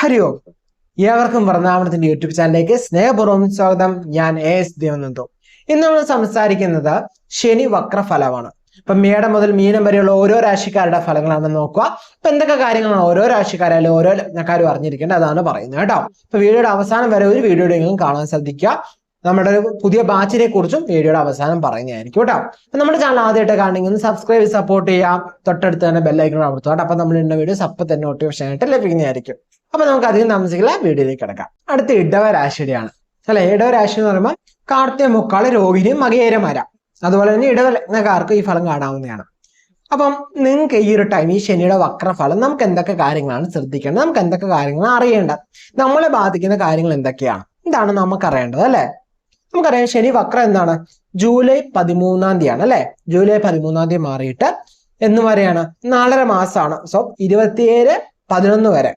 ഹരി ഓം ഏവർക്കും വൃന്ദാവനത്തിന്റെ യൂട്യൂബ് ചാനലിലേക്ക് സ്നേഹപൂർവം സ്വാഗതം. ഞാൻ എ എസ് ദേവനന്ദു. ഇന്ന് നമ്മൾ സംസാരിക്കുന്നത് ശനി വക്രഫലമാണ്. ഇപ്പൊ മേടം മുതൽ മീനം വരെയുള്ള ഓരോ രാശിക്കാരുടെ ഫലങ്ങളാണ് നോക്കുക. അപ്പൊ എന്തൊക്കെ കാര്യങ്ങളാണ് ഓരോ രാശിക്കാരായാലും ഓരോ ലഗ്നക്കാരും അറിഞ്ഞിരിക്കേണ്ടത് അതാണ് പറയുന്നത് കേട്ടോ. ഇപ്പൊ വീഡിയോയുടെ അവസാനം വരെ ഒരു വീഡിയോയെങ്കിലും കാണാൻ ശ്രദ്ധിക്കുക. നമ്മുടെ ഒരു പുതിയ ബാച്ചിനെ കുറിച്ചും വീഡിയോയുടെ അവസാനം പറയുന്നതായിരിക്കും കേട്ടോ. നമ്മുടെ ചാനൽ ആദ്യമായിട്ട് കാണണമെങ്കിൽ ഒന്ന് സബ്സ്ക്രൈബ് സപ്പോർട്ട് ചെയ്യാം തൊട്ടടുത്ത് തന്നെ ബെല്ലൈക്കൺ അമർത്തുക. കേട്ടോ അപ്പൊ നമ്മൾ ഇന്ന വീഡിയോസ് അപ്പൊ തന്നെ നോട്ടിഫിക്കേഷൻ ആയിട്ട് ലഭിക്കുന്നതായിരിക്കും. അപ്പൊ നമുക്ക് അധികം താമസിക്കില്ല. വീഡിയോയിലേക്ക് കിടക്കാം. അടുത്ത ഇടവ രാശിയുടെയാണ്. അല്ലെ? ഇടവ രാശി എന്ന് പറയുമ്പോൾ കാർത്തിക മുക്കാൾ രോഹിണി മകേരമര. അതുപോലെ തന്നെ ഇടവ ലഗ്നക്കാർക്ക് ഈ ഫലം കാണാവുന്നതാണ്. അപ്പം നിങ്ങൾക്ക് ഈ ഒരു ടൈം ഈ ശനിയുടെ വക്രഫലം നമുക്ക് എന്തൊക്കെ കാര്യങ്ങളാണ് ശ്രദ്ധിക്കേണ്ടത്? നമുക്ക് എന്തൊക്കെ കാര്യങ്ങളാണ് അറിയേണ്ടത്? നമ്മളെ ബാധിക്കുന്ന കാര്യങ്ങൾ എന്തൊക്കെയാണ്? ഇതാണ് നമുക്ക് അറിയേണ്ടത് അല്ലെ? നമുക്കറിയാം ശനി വക്രം എന്താണ്? ജൂലൈ പതിമൂന്നാം തീയതിയാണ് അല്ലെ? ജൂലൈ പതിമൂന്നാം തീയതി മാറിയിട്ട് എന്ന് വരെയാണ്. നാലര മാസമാണ്. സോ ഇരുപത്തിയേഴ് പതിനൊന്ന് വരെ.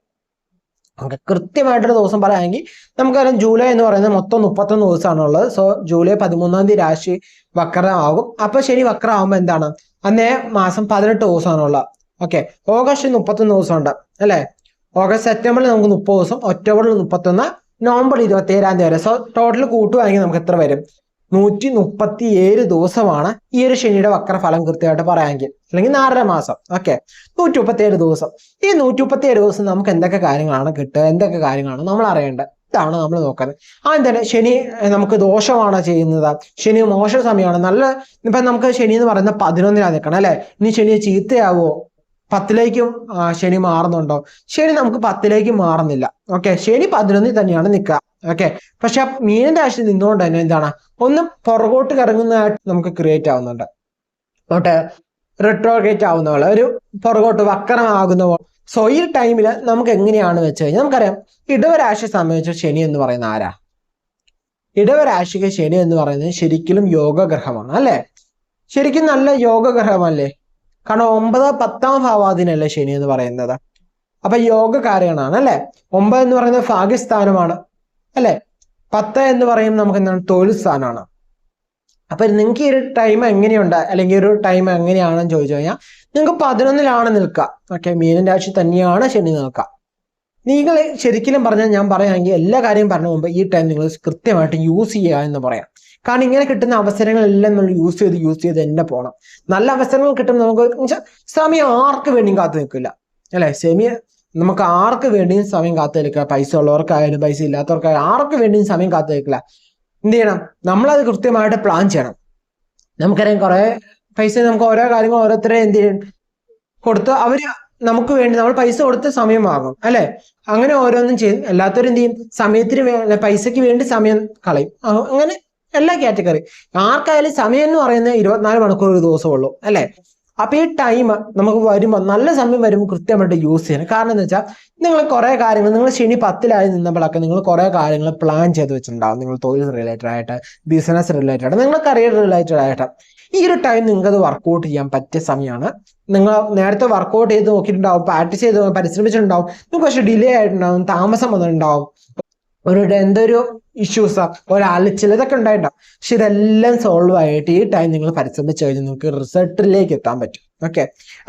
നമുക്ക് കൃത്യമായിട്ടൊരു ദിവസം പറയുകയാണെങ്കിൽ നമുക്കറിയാം ജൂലൈ എന്ന് പറയുന്നത് മൊത്തം മുപ്പത്തൊന്ന് ദിവസമാണുള്ളത്. സോ ജൂലൈ പതിമൂന്നാം തീയതി രാശി വക്രമാകും അപ്പൊ ശനി വക്രമാകുമ്പോൾ എന്താണ്? അന്നേ മാസം പതിനെട്ട് ദിവസമാണുള്ളത്. ഓക്കെ ഓഗസ്റ്റ് മുപ്പത്തൊന്ന് ദിവസം ഉണ്ട് അല്ലെ? ഓഗസ്റ്റ് സെപ്റ്റംബറിൽ നമുക്ക് മുപ്പത് ദിവസം ഒക്ടോബറിൽ മുപ്പത്തൊന്ന് നവംബർ ഇരുപത്തി ഏഴാം തീയതി വരെ. സോ ടോട്ടൽ കൂട്ടുവാണെങ്കിൽ നമുക്ക് എത്ര വരും? നൂറ്റി മുപ്പത്തി ഏഴ് ദിവസമാണ് ഈ ഒരു ശനിയുടെ വക്രഫലം കൃത്യമായിട്ട് പറയാമെങ്കിൽ. അല്ലെങ്കിൽ നാലര മാസം. ഓക്കെ നൂറ്റി മുപ്പത്തി ഏഴ് ദിവസം. ഈ നൂറ്റി മുപ്പത്തി ഏഴ് ദിവസം നമുക്ക് എന്തൊക്കെ കാര്യങ്ങളാണ് കിട്ടുക? എന്തൊക്കെ കാര്യങ്ങളാണ് നമ്മൾ അറിയേണ്ടത്? ഇതാണ് നമ്മൾ നോക്കുന്നത്. ആ തന്നെ ശനി നമുക്ക് ദോഷമാണ് ചെയ്യുന്നത്. ശനി മോശ സമയമാണ്. നല്ല ഇപ്പൊ നമുക്ക് ശനി എന്ന് പറയുന്നത് പതിനൊന്നിനാണ് നിൽക്കണം അല്ലെ? ഇനി ശനി ചീത്തയാവോ? പത്തിലേക്കും ശനി മാറുന്നുണ്ടോ? ശനി നമുക്ക് പത്തിലേക്ക് മാറുന്നില്ല. ഓക്കെ ശനി പതിനൊന്നിൽ തന്നെയാണ് നിൽക്കുക. ഓക്കെ പക്ഷെ ആ മീനിന്റെ രാശി നിന്നുകൊണ്ട് തന്നെ എന്താണ്? ഒന്ന് പുറകോട്ട് കറങ്ങുന്നതായിട്ട് നമുക്ക് ക്രിയേറ്റ് ആവുന്നുണ്ട്. ഓട്ടെ റിട്രോഗേറ്റ് ആവുന്ന പോലെ ഒരു പുറകോട്ട് വക്രമാകുന്ന പോലെ സോ ഈ ടൈമിൽ നമുക്ക് എങ്ങനെയാണ് വെച്ച് കഴിഞ്ഞാൽ നമുക്കറിയാം ഇടവരാശി സംബന്ധിച്ച് ശനി എന്ന് പറയുന്ന ആരാ? ഇടവരാശിക്ക് ശനി എന്ന് പറയുന്നത് ശരിക്കും യോഗഗ്രഹമാണ് അല്ലേ? ശരിക്കും നല്ല യോഗഗ്രഹമല്ലേ കാരണം ഒമ്പത് പത്താം ഭാവാധീനല്ലേ ശനി എന്ന് പറയുന്നത്. അപ്പൊ യോഗകാരകനാണ് അല്ലെ? ഒമ്പത് എന്ന് പറയുന്നത് ഭാഗ്യസ്ഥാനമാണ് അല്ലെ? പത്ത് എന്ന് പറയും നമുക്ക് എന്താണ്? തൊഴിൽ സ്ഥാനമാണ്. അപ്പൊ നിങ്ങൾക്ക് ഈ ഒരു ടൈം എങ്ങനെയുണ്ട്? അല്ലെങ്കിൽ ഒരു ടൈം എങ്ങനെയാണെന്ന് ചോദിച്ചു കഴിഞ്ഞാൽ നിങ്ങൾക്ക് പതിനൊന്നിലാണ് നിൽക്കുക. ഓക്കെ മീനൻ രാശി തന്നെയാണ് ശനി നിൽക്കുക. നിങ്ങൾ ശരിക്കും പറഞ്ഞാൽ ഞാൻ പറയുകയാണെങ്കിൽ എല്ലാ കാര്യവും പറഞ്ഞ മുമ്പ് ഈ ടൈം നിങ്ങൾ കൃത്യമായിട്ട് യൂസ് ചെയ്യുക എന്ന് പറയാം. കാരണം ഇങ്ങനെ കിട്ടുന്ന അവസരങ്ങളെല്ലാം നമ്മൾ യൂസ് ചെയ്ത് യൂസ് ചെയ്ത് തന്നെ പോകണം നല്ല അവസരങ്ങൾ കിട്ടുമ്പോൾ നമുക്ക് സമയം ആർക്ക് വേണ്ടിയും കാത്തു നിൽക്കില്ല. അല്ലെ? സെമിയ നമുക്ക് ആർക്ക് വേണ്ടിയും സമയം കാത്തു നിൽക്കുക പൈസ ഉള്ളവർക്കായാലും പൈസ ഇല്ലാത്തവർക്കായാലും ആർക്ക് വേണ്ടിയും സമയം കാത്തു നിൽക്കില്ല. എന്ത് ചെയ്യണം? നമ്മളത് കൃത്യമായിട്ട് പ്ലാൻ ചെയ്യണം. നമുക്കറിയാം കുറെ പൈസ നമുക്ക് ഓരോ കാര്യങ്ങൾ ഓരോരുത്തരെ എന്ത് ചെയ്യും? കൊടുത്ത് അവർ നമുക്ക് വേണ്ടി നമ്മൾ പൈസ കൊടുത്ത സമയമാകും അല്ലെ? അങ്ങനെ ഓരോന്നും ചെയ്യും എല്ലാത്തവരും എന്ത് ചെയ്യും? സമയത്തിന് വേ പൈസയ്ക്ക് വേണ്ടി സമയം കളയും. അങ്ങനെ എല്ലാ കാറ്റഗറി. ആർക്കായാലും സമയം എന്ന് പറയുന്നത് ഇരുപത്തിനാല് മണിക്കൂർ ഒരു ദിവസമുള്ളൂ അല്ലെ? അപ്പൊ ഈ ടൈം നമുക്ക് വരുമ്പോൾ നല്ല സമയം വരുമ്പോൾ കൃത്യമായിട്ട് യൂസ് ചെയ്യണം. കാരണം എന്ന് വെച്ചാൽ നിങ്ങൾ കുറെ കാര്യങ്ങൾ നിങ്ങൾ ശനി പത്തിലായി നിന്നപ്പോഴൊക്കെ നിങ്ങൾ കുറെ കാര്യങ്ങൾ പ്ലാൻ ചെയ്ത് വെച്ചിട്ടുണ്ടാവും. നിങ്ങൾ തൊഴിൽ റിലേറ്റഡ് ആയിട്ട് ബിസിനസ് റിലേറ്റഡ് ആയിട്ട് നിങ്ങൾ കരിയർ റിലേറ്റഡ് ആയിട്ട്. ഈ ഒരു ടൈം നിങ്ങൾക്ക് അത് വർക്കൗട്ട് ചെയ്യാൻ പറ്റിയ സമയമാണ് നിങ്ങൾ നേരത്തെ വർക്കൗട്ട് ചെയ്ത് നോക്കിയിട്ടുണ്ടാവും പ്രാക്ടീസ് ചെയ്ത് പരിശ്രമിച്ചിട്ടുണ്ടാവും. നിങ്ങൾക്ക് പക്ഷെ ഡിലേ ആയിട്ടുണ്ടാവും താമസം വന്നിട്ടുണ്ടാവും ഒരു എന്തൊരു ഇഷ്യൂസ് ഒരലച്ചിൽ ഇതൊക്കെ ഉണ്ടായിട്ടുണ്ടാവും. പക്ഷെ ഇതെല്ലാം സോൾവ് ആയിട്ട് ഈ ടൈം നിങ്ങൾ പരിശ്രമിച്ചു കഴിഞ്ഞാൽ നിങ്ങൾക്ക് റിസൾട്ടിലേക്ക് എത്താൻ പറ്റും. ഓക്കെ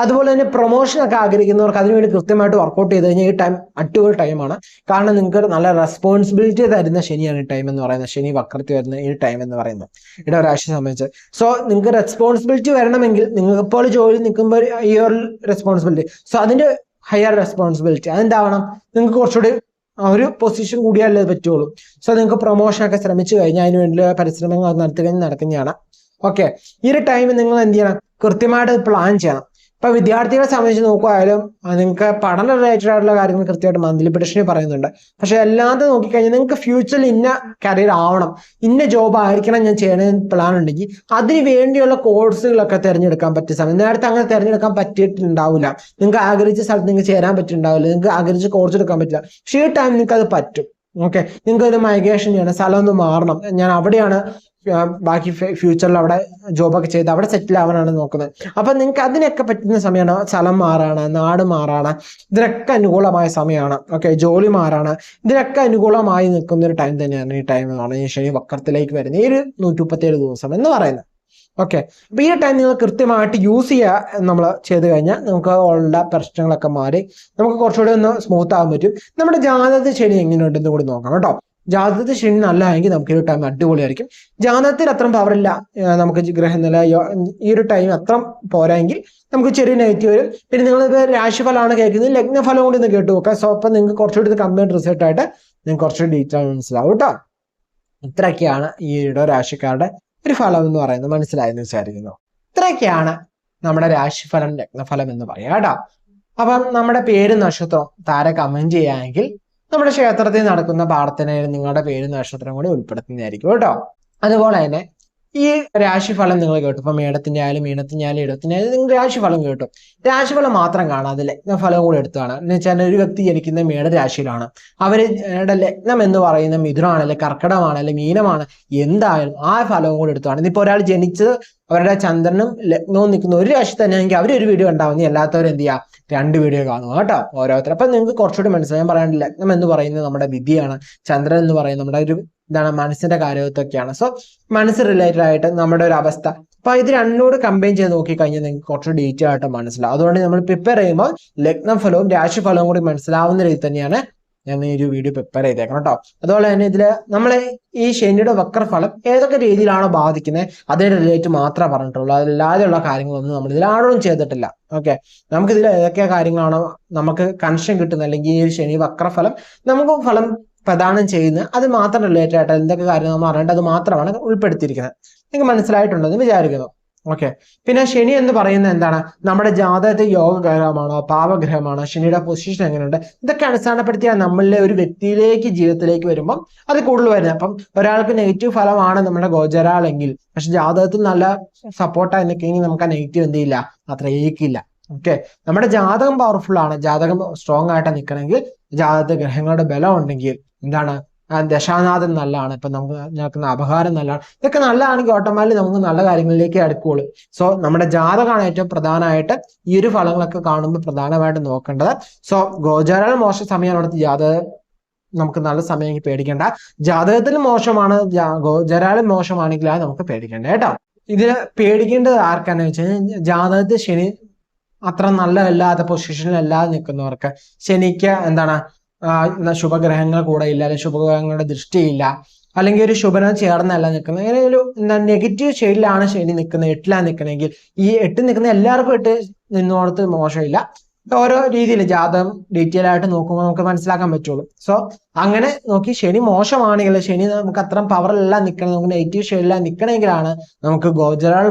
അതുപോലെ തന്നെ പ്രൊമോഷൻ ഒക്കെ ആഗ്രഹിക്കുന്നവർക്ക് അതിനുവേണ്ടി കൃത്യമായിട്ട് വർക്കൗട്ട് ചെയ്ത് കഴിഞ്ഞാൽ ഈ ടൈം അടിപൊളി ടൈമാണ് കാരണം നിങ്ങൾക്ക് നല്ല റെസ്പോൺസിബിലിറ്റി തരുന്ന ശനിയാണ് ഈ ടൈം എന്ന് പറയുന്നത്. ശനി വക്രത്തി വരുന്ന ഈ ടൈം എന്ന് പറയുന്നത്. ഇടവരാശി സംബന്ധിച്ച്. സോ നിങ്ങൾക്ക് റെസ്പോൺസിബിലിറ്റി വരണമെങ്കിൽ നിങ്ങൾക്ക് ഇപ്പോൾ ജോലി നിൽക്കുമ്പോൾ ഈ ഒരു റെസ്പോൺസിബിലിറ്റി സോ അതിന്റെ ഹയർ റെസ്പോൺസിബിലിറ്റി അതെന്താവണം? നിങ്ങൾക്ക് കുറച്ചുകൂടി ഒരു പൊസിഷൻ കൂടിയാലേ പറ്റുള്ളൂ. സോ നിങ്ങൾക്ക് പ്രൊമോഷൻ ഒക്കെ ശ്രമിച്ചു കഴിഞ്ഞാൽ അതിന് വേണ്ടി പരിശ്രമങ്ങൾ നടത്തി നടക്കുന്നതാണ്. ഓക്കെ ഈ ഒരു ടൈം നിങ്ങൾ എന്ത് ചെയ്യണം? കൃത്യമായിട്ട് പ്ലാൻ ചെയ്യണം. ഇപ്പൊ വിദ്യാർത്ഥികളെ സംബന്ധിച്ച് നോക്കുവായാലും നിങ്ങൾക്ക് പഠന റിലേറ്റഡ് ആയിട്ടുള്ള കാര്യങ്ങൾ കൃത്യമായിട്ട് മന്ത്ലി പെഡിഷനിൽ പറയുന്നുണ്ട്. പക്ഷെ അല്ലാതെ നോക്കിക്കഴിഞ്ഞാൽ നിങ്ങൾക്ക് ഫ്യൂച്ചറിൽ ഇന്ന കരിയർ ആവണം ഇന്ന ജോബ് ആയിരിക്കണം ഞാൻ ചെയ്യണമെന്ന് പ്ലാൻ ഉണ്ടെങ്കിൽ അതിന് വേണ്ടിയുള്ള കോഴ്സുകളൊക്കെ തിരഞ്ഞെടുക്കാൻ പറ്റിയ സമയം. നേരത്തെ അങ്ങനെ തിരഞ്ഞെടുക്കാൻ പറ്റിയിട്ടുണ്ടാവില്ല. നിങ്ങൾക്ക് ആഗ്രഹിച്ച സ്ഥലത്ത് നിങ്ങൾക്ക് ചേരാൻ പറ്റിയിട്ടുണ്ടാവില്ല. നിങ്ങൾക്ക് ആഗ്രഹിച്ച കോഴ്സ് എടുക്കാൻ പറ്റില്ല. പക്ഷേ ഈ ടൈം നിങ്ങൾക്ക് അത് പറ്റും. ഓക്കെ നിങ്ങൾക്ക് ഒരു മൈഗ്രേഷൻ ചെയ്യണം സ്ഥലം ഒന്ന് മാറണം. ഞാൻ അവിടെയാണ് ബാക്കി ഫ്യൂച്ചറിൽ അവിടെ ജോബൊക്കെ ചെയ്ത് അവിടെ സെറ്റിൽ ആവാനാണ് നോക്കുന്നത്. അപ്പൊ നിങ്ങൾക്ക് അതിനൊക്കെ പറ്റുന്ന സമയമാണ് സ്ഥലം മാറാണ് നാട് മാറാണ്. ഇതിനൊക്കെ അനുകൂലമായ സമയമാണ്. ഓക്കെ ജോലി മാറാണ്. ഇതിനൊക്കെ അനുകൂലമായി നിൽക്കുന്ന ഒരു ടൈം തന്നെയാണ് ഈ ടൈം എന്ന് പറഞ്ഞാൽ ശനി വക്രത്തിലേക്ക് വരുന്ന ഈ ഒരു നൂറ്റി ദിവസം എന്ന് പറയുന്നത്. ഓക്കെ അപ്പൊ ഈ ടൈം നിങ്ങൾ കൃത്യമായിട്ട് യൂസ് ചെയ്യുക നമ്മൾ ചെയ്ത് കഴിഞ്ഞാൽ നമുക്ക് ഉള്ള പ്രശ്നങ്ങളൊക്കെ മാറി. നമുക്ക് കുറച്ചുകൂടി ഒന്ന് സ്മൂത്ത് ആകാൻ പറ്റും. നമ്മുടെ ജാതകത്തിൽ ശനി എങ്ങനെയുണ്ടെന്ന് കൂടി നോക്കാം കേട്ടോ. ജാതകത്തിൽ ശനി എങ്കിൽ നമുക്ക് ഈ ഒരു ടൈം അടിപൊളിയായിരിക്കും. ജാതകത്തിൽ അത്ര പവർ ഇല്ല. നമുക്ക് ഗ്രഹനില ഈ ഒരു ടൈം അത്ര പോരായെങ്കിൽ നമുക്ക് ചെറിയ നെഗറ്റീവ് വരും. പിന്നെ നിങ്ങൾ രാശിഫലമാണ് കേൾക്കുന്നത്. ലഗ്നഫലം കൂടി ഒന്ന് കേട്ടു നോക്കാം. സോ അപ്പം നിങ്ങൾക്ക് കുറച്ചുകൂടി കമ്പയർ റിസൾട്ട് ആയിട്ട് നിങ്ങൾക്ക് കുറച്ചുകൂടി ഡീറ്റെയിൽ മനസ്സിലാവും കേട്ടോ. ഇത്രയൊക്കെയാണ് ഈ ഇടോ രാശിക്കാരുടെ ഒരു ഫലം എന്ന് പറയുന്നത് മനസ്സിലായെന്ന് വിചാരിക്കുന്നു. ഇത്രയൊക്കെയാണ് നമ്മുടെ രാശിഫലം ലഗ്നഫലം എന്ന് പറയാം കേട്ടോ. അപ്പം നമ്മുടെ പേര് നക്ഷത്രം താര കമന്റ് ചെയ്യുകയാണെങ്കിൽ നമ്മുടെ ക്ഷേത്രത്തിൽ നടക്കുന്ന പ്രാർത്ഥനയിൽ നിങ്ങളുടെ പേര് നക്ഷത്രം കൂടി ഉൾപ്പെടുത്തുന്നതായിരിക്കും കേട്ടോ. അതുപോലെ തന്നെ ഈ രാശിഫലം നിങ്ങൾ കേട്ടു. ഇപ്പൊ മേടത്തിന്റെ ആയാലും മീനത്തിന്റെ ആയാലും ഇടത്തിന്റെ ആയാലും നിങ്ങൾ രാശിഫലം കേട്ടു. രാശിഫലം മാത്രം കാണാതെ ലഗ്നഫലം കൂടി എടുത്താണ് എന്ന് വെച്ചാൽ ഒരു വ്യക്തി ജനിക്കുന്ന മേട രാശിയിലാണ് അവർ ലഗ്നം എന്ന് പറയുന്ന മിഥുനാണല്ലേ കർക്കിടമാണല്ലേ മീനമാണ്. എന്തായാലും ആ ഫലവും കൂടി എടുത്താണ് ഇതിപ്പോ ഒരാൾ ജനിച്ചത് അവരുടെ ചന്ദ്രനും ലഗ്നവും നിൽക്കുന്ന ഒരു രാശി തന്നെയാണെങ്കിൽ ഒരു വീഡിയോ ഉണ്ടാവുന്ന അല്ലാത്തവർ എന്ത് ചെയ്യുക രണ്ട് വീഡിയോ കാണുക കേട്ടോ ഓരോരുത്തർ അപ്പൊ നിങ്ങൾക്ക് കുറച്ചുകൂടി മനസ്സിലായി. ഞാൻ പറയാൻ ലഗ്നം എന്ന് പറയുന്നത് നമ്മുടെ വിധിയാണ്. ചന്ദ്രൻ എന്ന് പറയുന്നത് നമ്മുടെ ഒരു എന്താണ് മനസ്സിന്റെ കാര്യത്തൊക്കെയാണ്. സോ മനസ്സ് റിലേറ്റഡ് ആയിട്ട് നമ്മുടെ ഒരു അവസ്ഥ. അപ്പൊ ഇത് രണ്ടുകൂടെ കമ്പൈൻ ചെയ്ത് നോക്കി കഴിഞ്ഞാൽ നിങ്ങൾക്ക് കുറച്ച് ഡീറ്റെയിൽ ആയിട്ട് മനസ്സിലാവും. അതുകൊണ്ട് നമ്മൾ പ്രിപ്പയർ ചെയ്യുമ്പോൾ ലഗ്നം ഫലവും രാശിഫലവും കൂടി മനസ്സിലാവുന്ന രീതി തന്നെയാണ് ഞാൻ ഈ ഒരു വീഡിയോ പ്രിപ്പയർ ചെയ്തേക്കണം കേട്ടോ അതുപോലെ തന്നെ ഇതിൽ നമ്മൾ ഈ ശനിയുടെ വക്രഫലം ഏതൊക്കെ രീതിയിലാണോ ബാധിക്കുന്നത് അതേ റിലേറ്റ് മാത്രമേ പറഞ്ഞിട്ടുള്ളൂ. അതല്ലാതെയുള്ള കാര്യങ്ങളൊന്നും നമ്മൾ ഇതിൽ ആരോടും ചെയ്തിട്ടില്ല. ഓക്കെ നമുക്ക് ഇതിൽ ഏതൊക്കെ കാര്യങ്ങളാണോ നമുക്ക് കൺഷൻ കിട്ടുന്നത്? അല്ലെങ്കിൽ ഈ ഒരു ശനി വക്രഫലം നമുക്ക് ഫലം പ്രദാനം ചെയ്യുന്ന അത് മാത്രം റിലേറ്റഡ് ആയിട്ട് എന്തൊക്കെ കാര്യങ്ങൾ നമ്മൾ അറിയേണ്ടത് മാത്രമാണ് ഉൾപ്പെടുത്തിയിരിക്കുന്നത്. നിങ്ങൾക്ക് മനസ്സിലായിട്ടുണ്ടെന്ന് വിചാരിക്കുന്നു. ഓക്കെ പിന്നെ ശനി എന്ന് പറയുന്നത് എന്താണ്? നമ്മുടെ ജാതകത്തെ യോഗഗ്രഹമാണോ പാപഗ്രഹമാണോ ശനിയുടെ പൊസിഷൻ എങ്ങനെയുണ്ട്? ഇതൊക്കെ അടിസ്ഥാനപ്പെടുത്തിയാണ് നമ്മളിലെ ഒരു വ്യക്തിയിലേക്ക് ജീവിതത്തിലേക്ക് വരുമ്പം അത് കൂടുതൽ വരുന്നത്. അപ്പം ഒരാൾക്ക് നെഗറ്റീവ് ഫലമാണ് നമ്മുടെ ഗോചരാളെങ്കിൽ പക്ഷെ ജാതകത്തിൽ നല്ല സപ്പോർട്ടായി നിൽക്കുകയെങ്കിൽ നമുക്ക് ആ നെഗറ്റീവ് എന്ത് ചെയ്യില്ല? അത്ര ഏക്കില്ല ഓക്കെ നമ്മുടെ ജാതകം പവർഫുൾ ആണ്. ജാതകം സ്ട്രോങ് ആയിട്ട് നിൽക്കണമെങ്കിൽ ജാതകത്തെ ഗ്രഹങ്ങളുടെ ബലം ഉണ്ടെങ്കിൽ എന്താണ്? ദശാനാഥൻ നല്ലതാണ്. ഇപ്പൊ നമുക്ക് നടക്കുന്ന അപഹാരം നല്ലതാണ്. ഇതൊക്കെ നല്ലതാണെങ്കിൽ ഓട്ടോമാറ്റിക് നമുക്ക് നല്ല കാര്യങ്ങളിലേക്ക് അടുക്കുള്ളൂ സോ നമ്മുടെ ജാതകമാണ് ഏറ്റവും പ്രധാനമായിട്ട് ഈ ഒരു ഫലങ്ങളൊക്കെ കാണുമ്പോൾ പ്രധാനമായിട്ട് നോക്കേണ്ടത്. സോ ഗോചാരം മോശ സമയമാണ് ജാതക നമുക്ക് നല്ല സമയം പേടിക്കേണ്ട. ജാതകത്തിൽ മോശമാണ് ഗോചരാളും മോശമാണെങ്കിൽ അത് നമുക്ക് പേടിക്കേണ്ട കേട്ടോ. ഇതിന് പേടിക്കേണ്ടത് ആർക്കാന്ന് വെച്ച് കഴിഞ്ഞാൽ ജാതകത്തിൽ ശനി അത്ര നല്ലതല്ലാത്ത പൊസിഷനിലല്ലാതെ നിൽക്കുന്നവർക്ക്. ശനിക്ക് എന്താണ് ശുഭഗ്രഹങ്ങൾ കൂടെ ഇല്ല അല്ലെങ്കിൽ ശുഭഗ്രഹങ്ങളുടെ ദൃഷ്ടിയില്ല അല്ലെങ്കിൽ ഒരു ശുഭന ചേർന്നല്ല നിൽക്കുന്നത്. അങ്ങനെ ഒരു എന്താ നെഗറ്റീവ് ഷെയ്ഡിലാണ് ശനി നിൽക്കുന്നത് എട്ടിലാണ് നിൽക്കണമെങ്കിൽ ഈ എട്ട് നിൽക്കുന്ന എല്ലാവർക്കും എട്ട് നിന്നോടത്ത് മോശമില്ല. ഓരോ രീതിയിൽ ജാതകം ഡീറ്റെയിൽ ആയിട്ട് നോക്കുമ്പോൾ നമുക്ക് മനസ്സിലാക്കാൻ പറ്റുള്ളൂ. സോ അങ്ങനെ നോക്കി ശനി മോശമാണെങ്കിൽ ശനി നമുക്ക് അത്രയും പവറിലെല്ലാം നിൽക്കണം നമുക്ക് നെഗറ്റീവ് ഷെയ്ഡിലാണ് നിൽക്കണമെങ്കിലാണ് നമുക്ക് ഗോചരാൾ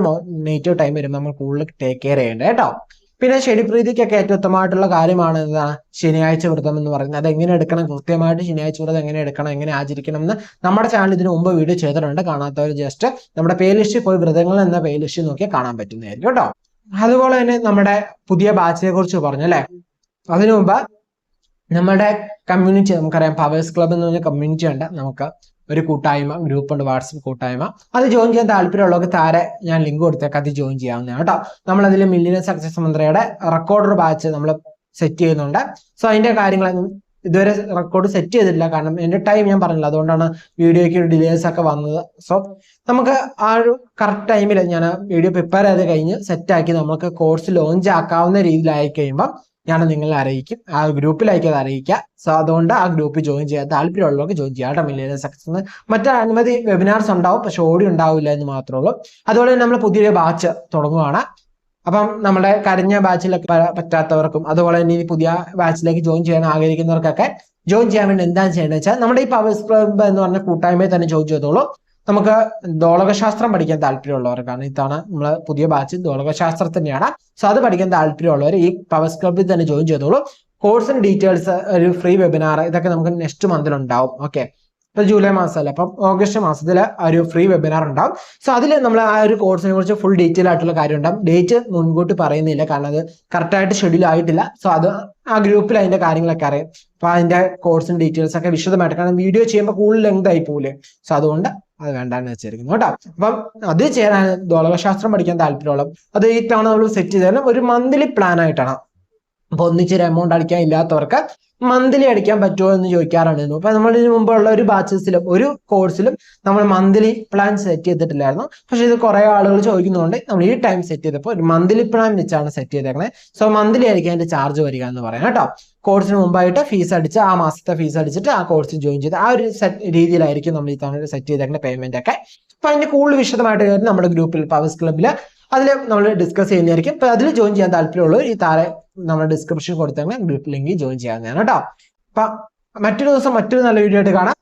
നെഗറ്റീവ് ടൈം വരുമ്പോൾ നമ്മൾ കൂടുതൽ ടേക്ക് കെയർ ചെയ്യേണ്ടത് കേട്ടോ? പിന്നെ ശനിപ്രീതിക്കൊക്കെ ഏറ്റവും ഉത്തമമായിട്ടുള്ള കാര്യമാണ് എന്താണ് ശനിയാഴ്ച വ്രതം എന്ന് പറയുന്നത്. അത് എങ്ങനെ എടുക്കണം? കൃത്യമായിട്ട് ശനിയാഴ്ച വ്രതം എങ്ങനെ എടുക്കണം? എങ്ങനെ ആചരിക്കണം എന്ന് നമ്മുടെ ചാനൽ ഇതിനു മുമ്പ് വീഡിയോ ചെയ്തിട്ടുണ്ട്. കാണാത്തവർ ജസ്റ്റ് നമ്മുടെ പേലിസ്റ്റ് പോയി വ്രതങ്ങൾ എന്ന പ്ലേലിസ്റ്റ് നോക്കിയാൽ കാണാൻ പറ്റുന്നതായിരിക്കും കേട്ടോ. അതുപോലെ തന്നെ നമ്മുടെ പുതിയ ബാച്ചിനെ കുറിച്ച് പറഞ്ഞു അല്ലെ? അതിനു മുമ്പ് നമ്മുടെ കമ്മ്യൂണിറ്റി നമുക്കറിയാം പവേഴ്സ് ക്ലബ് എന്ന് പറഞ്ഞ കമ്മ്യൂണിറ്റി ഉണ്ട്. നമുക്ക് ഒരു കൂട്ടായ്മ ഗ്രൂപ്പ് ഉണ്ട് വാട്സപ്പ് കൂട്ടായ്മ. അത് ജോയിൻ ചെയ്യാൻ താല്പര്യമുള്ളവർക്ക് താരെ ഞാൻ ലിങ്ക് കൊടുത്തേക്ക് അത് ജോയിൻ ചെയ്യാവുന്നതാണ് കേട്ടോ. നമ്മൾ അതിൽ മില്ലിയൻ സക്സസ് മന്ത്രിയുടെ റെക്കോർഡർ ബാച്ച് നമ്മൾ സെറ്റ് ചെയ്യുന്നുണ്ട്. സോ അതിന്റെ കാര്യങ്ങൾ ഇതുവരെ റെക്കോർഡ് സെറ്റ് ചെയ്തിട്ടില്ല. കാരണം എന്റെ ടൈം ഞാൻ പറഞ്ഞില്ല. അതുകൊണ്ടാണ് വീഡിയോയ്ക്ക് ഡിലേസ് ഒക്കെ വന്നത്. സോ നമുക്ക് ആ ഒരു കറക്റ്റ് ടൈമിൽ ഞാൻ വീഡിയോ പ്രിപ്പയർ ചെയ്ത് കഴിഞ്ഞ് സെറ്റ് ആക്കി നമുക്ക് കോഴ്സ് ലോഞ്ച് ആക്കാവുന്ന രീതിയിലായി കഴിയുമ്പോൾ ഞാൻ നിങ്ങളെ അറിയിക്കും. ആ ഗ്രൂപ്പിലേക്ക് അത് അറിയിക്കുക സോ അതുകൊണ്ട് ആ ഗ്രൂപ്പിൽ ജോയിൻ ചെയ്യാൻ താല്പര്യമുള്ളവർക്ക് ജോയിൻ ചെയ്യാം കേട്ടോ. സക്സസ് മറ്റേ അനവധി വെബിനാർസ് ഉണ്ടാവും പക്ഷെ ഓടി ഉണ്ടാവില്ല എന്ന് മാത്രമേ ഉള്ളൂ. അതുപോലെ നമ്മൾ പുതിയൊരു ബാച്ച് തുടങ്ങുകയാണ് അപ്പം നമ്മുടെ കരഞ്ഞ ബാച്ചിലൊക്കെ പറ്റാത്തവർക്കും അതുപോലെ തന്നെ ഈ പുതിയ ബാച്ചിലേക്ക് ജോയിൻ ചെയ്യാൻ ആഗ്രഹിക്കുന്നവർക്കൊക്കെ ജോയിൻ ചെയ്യാൻ വേണ്ടി എന്താണ് ചെയ്യേണ്ടത് വെച്ചാൽ നമ്മുടെ ഈ പവേഴ്സ് ക്ലബ് എന്ന് പറഞ്ഞ കൂട്ടായ്മയിൽ തന്നെ ജോയിൻ ചെയ്തോളൂ. നമുക്ക് ദോളകശാസ്ത്രം പഠിക്കാൻ താല്പര്യമുള്ളവർക്കാണ് ഇതാണ് നമ്മൾ പുതിയ ബാച്ച് ദോളകശാസ്ത്രം തന്നെയാണ് സോ അത് പഠിക്കാൻ താല്പര്യമുള്ളവർ ഈ പവേഴ്സ് ക്ലബിൽ തന്നെ ജോയിൻ ചെയ്തോളൂ. കോഴ്സിന് ഡീറ്റെയിൽസ് ഒരു ഫ്രീ വെബിനാർ ഇതൊക്കെ നമുക്ക് നെക്സ്റ്റ് മന്തിൽ ഉണ്ടാവും. ഓക്കെ ഇപ്പൊ ജൂലൈ മാസമല്ല? അപ്പം ഓഗസ്റ്റ് മാസത്തിൽ ആ ഒരു ഫ്രീ വെബിനാർ ഉണ്ടാവും. സോ അതിൽ നമ്മൾ ആ ഒരു കോഴ്സിനെ കുറിച്ച് ഫുൾ ഡീറ്റെയിൽ ആയിട്ടുള്ള കാര്യം ഉണ്ടാവും. ഡേറ്റ് മുൻകൂട്ടി പറയുന്നില്ല കാരണം അത് കറക്റ്റായിട്ട് ഷെഡ്യൂൾ ആയിട്ടില്ല. സോ അത് ആ ഗ്രൂപ്പിൽ അതിന്റെ കാര്യങ്ങളൊക്കെ അറിയാം. അപ്പൊ അതിന്റെ കോഴ്സിന്റെ ഡീറ്റെയിൽസ് ഒക്കെ വിശദമായിട്ട്. കാരണം വീഡിയോ ചെയ്യുമ്പോൾ കൂടുതൽ ലെങ്ത് ആയി പോകില്ലേ സോ അതുകൊണ്ട് അത് വേണ്ടാന്ന് വെച്ചിരിക്കുന്നു കേട്ടോ. അപ്പം അത് ചേരാൻ ദോളകശാസ്ത്രം പഠിക്കാൻ താല്പര്യമുള്ള അത് ഈ തവണ നമ്മൾ സെറ്റ് ചെയ്താലും ഒരു മന്ത്ലി പ്ലാൻ ആയിട്ടാണ്. അപ്പൊ ഒന്നിച്ചൊരു എമൗണ്ട് അടിക്കാൻ ഇല്ലാത്തവർക്ക് മന്ത്ലി അടിക്കാൻ പറ്റുമോ എന്ന് ചോദിക്കാറുണ്ടായിരുന്നു അപ്പൊ നമ്മൾ ഇതിനു മുമ്പുള്ള ഒരു ബാച്ചസിലും ഒരു കോഴ്സിലും നമ്മൾ മന്ത്ലി പ്ലാൻ സെറ്റ് ചെയ്തിട്ടില്ലായിരുന്നു. പക്ഷെ ഇത് കുറെ ആളുകൾ ചോദിക്കുന്നതുകൊണ്ട് നമ്മൾ ഈ ടൈം സെറ്റ് ചെയ്തപ്പോൾ ഒരു മന്ത്ലി പ്ലാൻ വെച്ചാണ് സെറ്റ് ചെയ്തേക്കുന്നത് സോ മന്ത്ലി ആയിരിക്കും അതിന്റെ ചാർജ് വരിക എന്ന് പറയാം കേട്ടോ. കോഴ്സിന് മുമ്പായിട്ട് ഫീസ് അടിച്ച് ആ മാസത്തെ ഫീസ് അടിച്ചിട്ട് ആ കോഴ്സിൽ ജോയിൻ ചെയ്ത് ആ ഒരു രീതിയിലായിരിക്കും നമ്മൾ ഈ തവണ സെറ്റ് ചെയ്തേക്കുന്ന പേയ്മെന്റ് ഒക്കെ. അപ്പൊ അതിന്റെ കൂടുതൽ വിശദമായിട്ട് നമ്മുടെ ഗ്രൂപ്പിൽ പവേഴ്സ് ക്ലബ്ബിൽ അതിൽ നമ്മൾ ഡിസ്കസ് ചെയ്യുന്നതായിരിക്കും. അപ്പൊ അതിൽ ജോയിൻ ചെയ്യാൻ താല്പര്യമുള്ളവർ ഈ താഴെ നമ്മുടെ ഡിസ്ക്രിപ്ഷൻ കൊടുത്തെങ്കിൽ ഗ്രൂപ്പ് ലിങ്ക് ജോയിൻ ചെയ്യാവുന്നതാണ് കേട്ടോ. അപ്പൊ മറ്റൊരു ദിവസം മറ്റൊരു നല്ല വീഡിയോ ആയിട്ട് കാണാം.